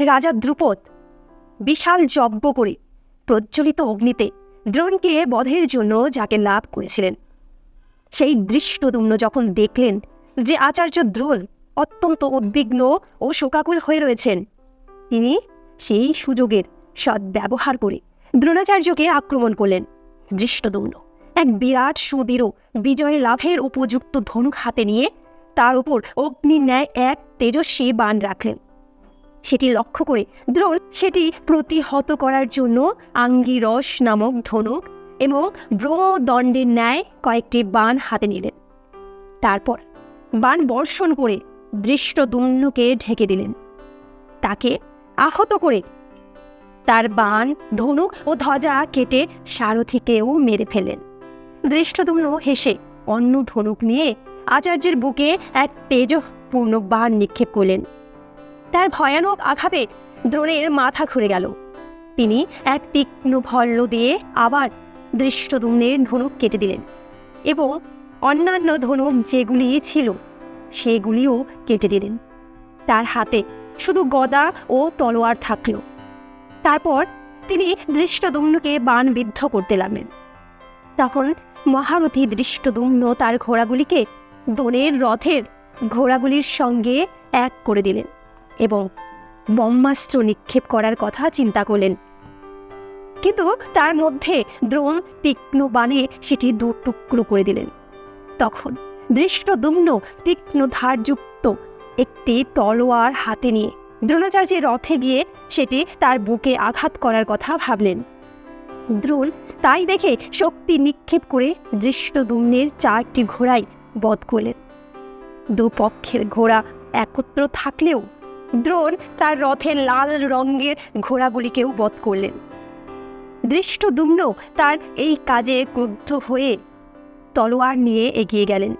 রাজা দ্রুপদ বিশাল যজ্ঞ করে প্রজ্বলিত অগ্নিতে দ্রোণকে বধের জন্য যাকে লাভ করেছিলেন। সেই দৃষ্টদুম্ন যখন দেখলেন যে আচার্য দ্রোণ অত্যন্ত উদ্বিগ্ন ও শোকাকুল হয়ে রয়েছেন, তিনি সেই সুযোগের সদ্ব্যবহার করে দ্রোণাচার্যকে আক্রমণ করলেন। দৃষ্টদুম্ন, এক বিরাট সুদৃঢ় বিজয় লাভের উপযুক্ত ধনুক হাতে নিয়ে তার উপর অগ্নির ন্যায় এক তেজস্বী বাণ রাখলেন। সেটি লক্ষ্য করে দ্রোণ সেটি প্রতিহত করার জন্য আঙ্গিরস নামক ধনুক এবং ব্রহ্মদণ্ডের ন্যায় কয়েকটি বাণ হাতে নিলেন। তারপর বান বর্ষণ করে দৃষ্টদুম্নকে ঢেকে দিলেন। তাকে আহত করে তার বাণ, ধনুক ও ধ্বজা কেটে সারথিকেও মেরে ফেলেন দৃষ্টদুম্ন হেসে অন্য ধনুক নিয়ে আচার্যের বুকে এক তেজপূর্ণ বাণ নিক্ষেপ করলেন। ভয়ানক আঘাতে দ্রোণের মাথা ঘুরে গেল। তিনি এক তীক্ষ্ণ ভল্ল দিয়ে আবার দৃষ্টদুম্নের ধনুক কেটে দিলেন এবং অন্যান্য ধনুক যেগুলি ছিল, সেগুলিও কেটে দিলেন। তার হাতে শুধু গদা ও তলোয়ার থাকল। তারপর তিনি দৃষ্টদুম্নকে বাণ বিদ্ধ করতে লাগলেন। তখন মহারথী দৃষ্টদুম্ন তার ঘোড়াগুলিকে দোনের রথের ঘোড়াগুলির সঙ্গে এক করে দিলেন। এবং ব্রহ্মাস্ত্র নিক্ষেপ করার কথা চিন্তা করলেন। কিন্তু তার মধ্যে দ্রোণ তীক্ষ্ণ বাণে সেটি দু টুকরো করে দিলেন। তখন দৃষ্টদুম্ন তীক্ষ্ণ ধারযুক্ত একটি তলোয়ার হাতে নিয়ে দ্রোণাচার্যের রথে গিয়ে সেটি তার বুকে আঘাত করার কথা ভাবলেন। দ্রোণ তাই দেখে শক্তি নিক্ষেপ করে দৃষ্টদুম্নের চারটি ঘোড়ায় বধ করলেন। দুপক্ষের ঘোড়া একত্র থাকলেও দ্রোণ তার রথের লাল রঙের ঘোড়াগুলিকেও বধ করলেন। দৃষ্টদুম্ন তার এই কাজে ক্রুদ্ধ হয়ে তলোয়ার নিয়ে এগিয়ে গেলেন।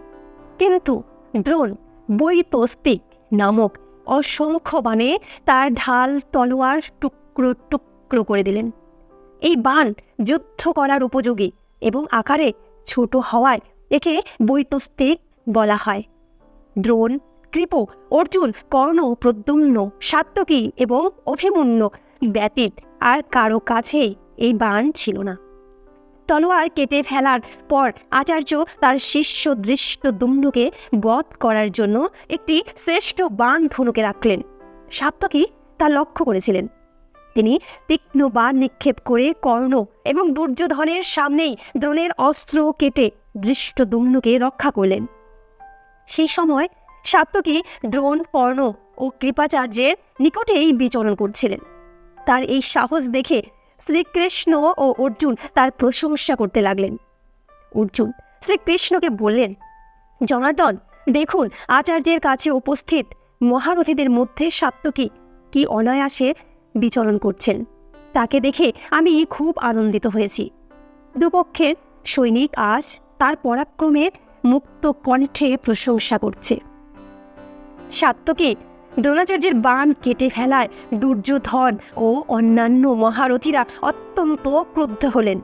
কিন্তু দ্রোণ বৈতস্তিক নামক অসংখ্য বাণে তার ঢাল তলোয়ার টুকরো টুকরো করে দিলেন। এই বাণ যুদ্ধ করার উপযোগী এবং আকারে ছোট হওয়ায় একে বৈতস্তিক বলা হয়। দ্রোণ কৃপ অর্জুন, কর্ণ, প্রদ্যুম্ন সাত্যকী এবং অভিমন্যু ব্যতীত আর কারও কাছেই এই বাণ ছিল না। তলোয়ার কেটে ফেলার পর আচার্য তার শিষ্য দৃষ্ট দুম্নকে বধ করার জন্য একটি শ্রেষ্ঠ বাণ ধনুকে রাখলেন। সাপ্তকী তা লক্ষ্য করেছিলেন। তিনি তীক্ষ্ণ বাণ নিক্ষেপ করে কর্ণ এবং দুর্যোধনের সামনেই দ্রোণের অস্ত্র কেটে দৃষ্ট দুম্নকে রক্ষা করলেন। সেই সময় সাত্যকী দ্রোণ, কর্ণ ও কৃপাচার্যের নিকটেই বিচরণ করছিলেন। তার এই সাহস দেখে শ্রীকৃষ্ণ ও অর্জুন তার প্রশংসা করতে লাগলেন। অর্জুন শ্রীকৃষ্ণকে বললেন, জনার্দন, দেখুন, আচার্যের কাছে উপস্থিত মহারথীদের মধ্যে সাত্যকী কি অনায়াসে বিচরণ করছেন। তাকে দেখে আমি খুব আনন্দিত হয়েছি। দুপক্ষের সৈনিক আজ তার পরাক্রমের মুক্ত কণ্ঠে প্রশংসা করছে। সাত্যকী দ্রোণাচার্যের বান কেটে ফেলায় দুর্যোধন ও অন্যান্য মহারথীরা অত্যন্ত ক্রুদ্ধ হলেন।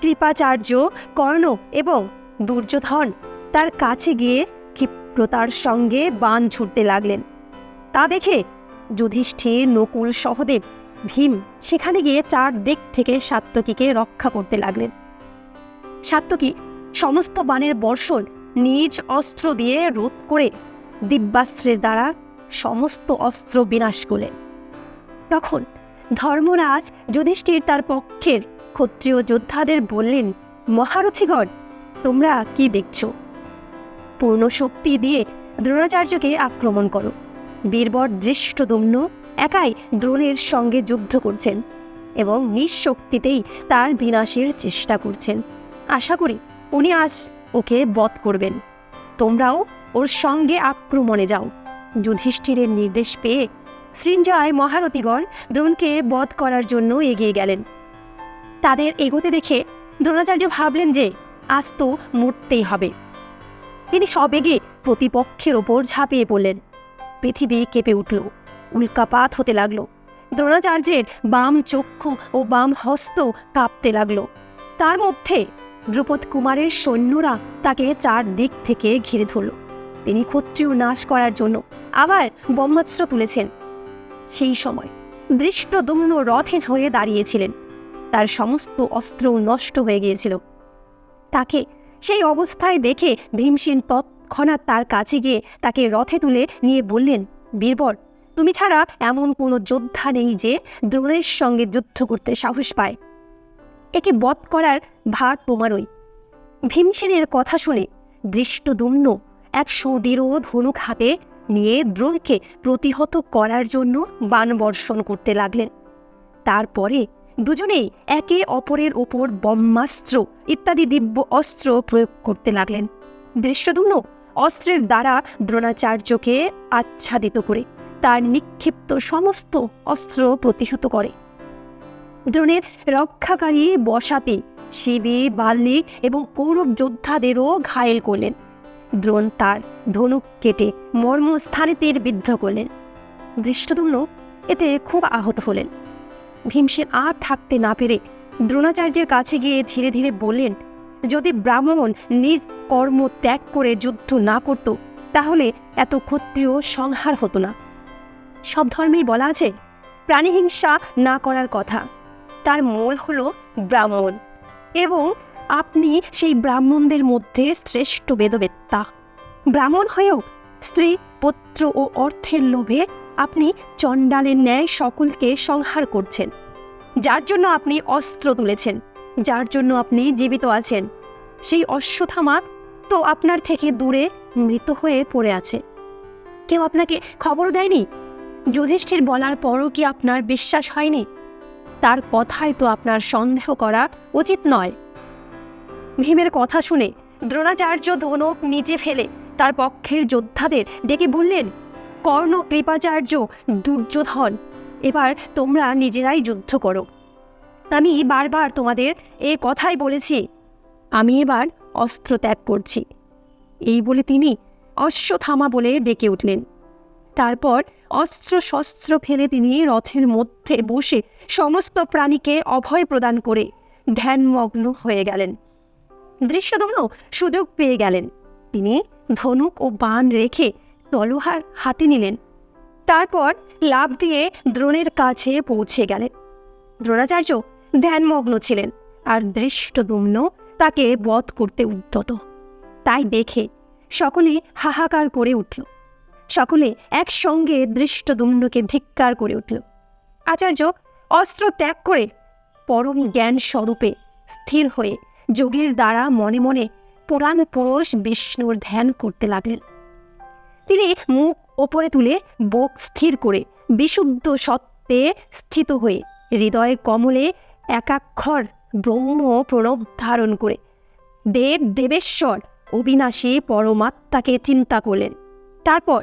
কৃপাচার্য কর্ণ এবং দুর্যোধন তার কাছে গিয়ে ক্ষিপ্রতার সঙ্গে বান ছুটতে লাগলেন। তা দেখে যুধিষ্ঠির, নকুল, সহদেব, ভীম সেখানে গিয়ে চার দিক থেকে সাত্যকীকে রক্ষা করতে লাগলেন। সাত্যকী সমস্ত বানের বর্ষণ নিজ অস্ত্র দিয়ে রোধ করে দিব্যাস্ত্রের দ্বারা সমস্ত অস্ত্র বিনাশ করলেন। তখন ধর্মরাজ যুধিষ্ঠির তার পক্ষের ক্ষত্রিয় যোদ্ধাদের বললেন, মহারথীগণ, তোমরা কি দেখছ? পূর্ণ শক্তি দিয়ে দ্রোণাচার্যকে আক্রমণ করো। বীরবর দৃষ্টদম্ন একাই দ্রোণের সঙ্গে যুদ্ধ করছেন এবং নিঃশক্তিতেই তার বিনাশের চেষ্টা করছেন। আশা করি উনি আজ ওকে বধ করবেন। তোমরাও ওর সঙ্গে আক্রমণে যাও। যুধিষ্ঠিরের নির্দেশ পেয়ে সৃঞ্জয় মহারথীগণ দ্রোণকে বধ করার জন্য এগিয়ে গেলেন। তাদের এগোতে দেখে দ্রোণাচার্য ভাবলেন যে আজ তো মরতেই হবে। তিনি সবেগে প্রতিপক্ষের ওপর ঝাঁপিয়ে পড়লেন। পৃথিবী কেঁপে উঠল, উল্কাপাত হতে লাগল। দ্রোণাচার্যের বাম চক্ষু ও বাম হস্ত কাঁপতে লাগল। তার মধ্যে দ্রুপদ কুমারের সৈন্যরা তাকে চার দিক থেকে ঘিরে ধরল। তিনি ক্ষত্রিয় নাশ করার জন্য আবার ব্রহ্মাস্ত্র তুলেছেন। সেই সময় দৃষ্টদুম্ন রথে হয়ে দাঁড়িয়েছিলেন। তার সমস্ত অস্ত্র নষ্ট হয়ে গিয়েছিল। তাকে সেই অবস্থায় দেখে ভীমসেন তৎক্ষণাৎ তার কাছে গিয়ে তাকে রথে তুলে নিয়ে বললেন, বীরবর, তুমি ছাড়া এমন কোনো যোদ্ধা নেই যে দ্রোণের সঙ্গে যুদ্ধ করতে সাহস পায়। একে বধ করার ভার তোমারই। ভীমসেনের কথা শুনে দৃষ্টদুম্ন এক সুদৃঢ় ধনুক হাতে নিয়ে দ্রোণকে প্রতিহত করার জন্য বাণ বর্ষণ করতে লাগলেন। তারপরে দুজনেই একে অপরের ওপর ব্রহ্মাস্ত্র ইত্যাদি দিব্য অস্ত্র প্রয়োগ করতে লাগলেন। দৃশ্যদুম্ন অস্ত্রের দ্বারা দ্রোণাচার্যকে আচ্ছাদিত করে তার নিক্ষিপ্ত সমস্ত অস্ত্র প্রতিহত করে। দ্রোণের রক্ষাকারী বসাতে শিবে বাল্লিক এবং কৌরব যোদ্ধাদেরও ঘায়েল করলেন। দ্রোণ তার ধনুক কেটে মর্মস্থানে তীর বিদ্ধ করলেন। দৃষ্টদুম্ন এতে খুব আহত হলেন। ভীমসেন আর থাকতে না পেরে দ্রোণাচার্যের কাছে গিয়ে ধীরে ধীরে বললেন, যদি ব্রাহ্মণ নিজ কর্ম ত্যাগ করে যুদ্ধ না করত, তাহলে এত ক্ষত্রিয় সংহার হতো না। সব ধর্মেই বলা আছে, প্রাণীহিংসা না করার কথা। তার মূল হল ব্রাহ্মণ এবং আপনি সেই ব্রাহ্মণদের মধ্যে শ্রেষ্ঠ বেদবেত্তা ব্রাহ্মণ হয়েও স্ত্রী, পুত্র ও অর্থের লোভে আপনি চণ্ডালের ন্যায় সকলকে সংহার করছেন। যার জন্য আপনি অস্ত্র তুলেছেন, যার জন্য আপনি জীবিত আছেন। সেই অশ্বথামা তো আপনার থেকে দূরে মৃত হয়ে পড়ে আছে। কেউ আপনাকে খবর দেয়নি? যুধিষ্ঠির বলার পরও কি আপনার বিশ্বাস হয়নি? তার কথায় তো আপনার সন্দেহ করা উচিত নয়। ভীমের কথা শুনে দ্রোণাচার্য ধনুক নিচে ফেলে তার পক্ষের যোদ্ধাদের ডেকে বললেন, কর্ণ কৃপাচার্য, দুর্যোধন, এবার তোমরা নিজেরাই যুদ্ধ করো। আমি বারবার তোমাদের এ কথাই বলেছি। আমি এবার অস্ত্র ত্যাগ করছি। এই বলে তিনি অশ্বথামা বলে ডেকে উঠলেন। তারপর অস্ত্র শস্ত্র ফেলে তিনি রথের মধ্যে বসে সমস্ত প্রাণীকে অভয় প্রদান করে ধ্যানমগ্ন হয়ে গেলেন। দৃশ্যদম্ন সুযোগ পেয়ে গেলেন। তিনি ধনুক ও বাণ রেখে তলোহার হাতে নিলেন। তারপর লাভ দিয়ে দ্রোণের কাছে পৌঁছে গেলেন। দ্রোণাচার্য ধ্যানমগ্ন ছিলেন আর দৃষ্টদুম্ন তাকে বধ করতে উদ্যত। তাই দেখে সকলে হাহাকার করে উঠল। সকলে একসঙ্গে দৃষ্টদুম্নকে ধিক্কার করে উঠল। আচার্য অস্ত্র ত্যাগ করে পরম জ্ঞান স্বরূপে স্থির হয়ে যোগের দ্বারা মনে মনে পুরাণ পুরুষ বিষ্ণুর ধ্যান করতে লাগলেন। তিনি মুখ ওপরে তুলে বুক স্থির করে বিশুদ্ধ সত্ত্বে স্থিত হয়ে হৃদয় কমলে একাক্ষর ব্রহ্ম প্রণব ধারণ করে দেব দেবেশ্বর অবিনাশী পরমাত্মাকে চিন্তা করলেন। তারপর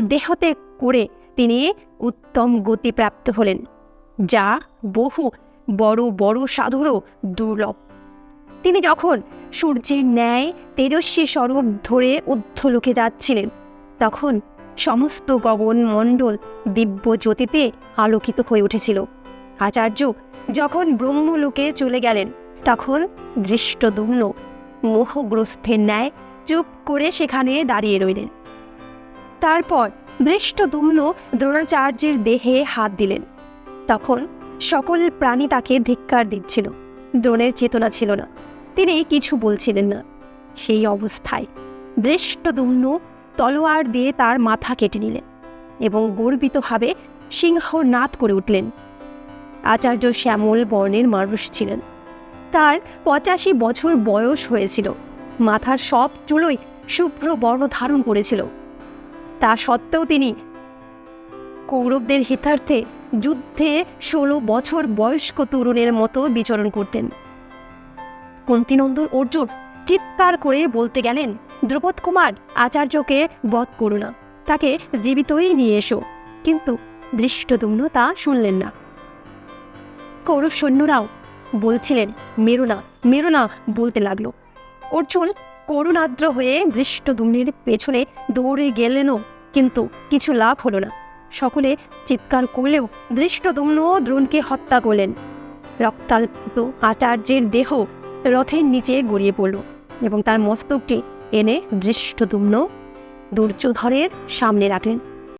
দেহতে করে তিনি উত্তম গতি প্রাপ্ত হলেন, যা বহু বড় বড় সাধুরও দুর্লভ। তিনি যখন সূর্যের ন্যায় তেজস্বী স্বরূপ ধরে ঊর্ধ্বলোকে যাচ্ছিলেন, তখন সমস্ত গগন মণ্ডল দিব্য জ্যোতিতে আলোকিত হয়ে উঠেছিল। আচার্য যখন ব্রহ্মলোকে চলে গেলেন, তখন দৃষ্টদুম্ন মোহগ্রস্থের ন্যায় চুপ করে সেখানে দাঁড়িয়ে রইলেন। তারপর দৃষ্টদুম্ন দ্রোণাচার্যের দেহে হাত দিলেন। তখন সকল প্রাণী তাকে ধিক্কার দিচ্ছিল। দ্রোণের চেতনা ছিল না। তিনি কিছু বলছিলেন না। সেই অবস্থায় দৃষ্টদুম্ন তলোয়ার দিয়ে তার মাথা কেটে নিলেন এবং গর্বিতভাবে সিংহনাদ করে উঠলেন। আচার্য শ্যামল বর্ণের মানুষ ছিলেন। তার পঁচাশি বছর বয়স হয়েছিল। মাথার সব চুলোই শুভ্র বর্ণ ধারণ করেছিল। তা সত্ত্বেও তিনি কৌরবদের হিতার্থে যুদ্ধে ষোলো বছর বয়স্ক তরুণের মতো বিচরণ করতেন। কুন্তিনন্দন অর্জুন চিৎকার করে বলতে গেলেন, দ্রুপদ কুমার, আচার্যকে বধ করো না, তাকে জীবিতই নিয়ে এসো। কিন্তু দৃষ্টদুম্ন তা শুনলেন না। কৌরব সৈন্যরাও, বলছিলেন, মেরো না মেরো না, বলতে লাগল। অর্জুন করুণাদ্র হয়ে দৃষ্টদুম্নের পেছনে দৌড়ে গেলেনও, কিন্তু কিছু লাভ হলো না। সকলে চিৎকার করলেও দৃষ্টদুম্ন দ্রোণকে হত্যা করলেন। রক্তাল্প আচার্যের দেহ রথের নিচে গড়িয়ে পড়ল এবং তার মস্তকটি এনে দৃষ্টদুম্ন দুর্যোধরের সামনে রাখলেন।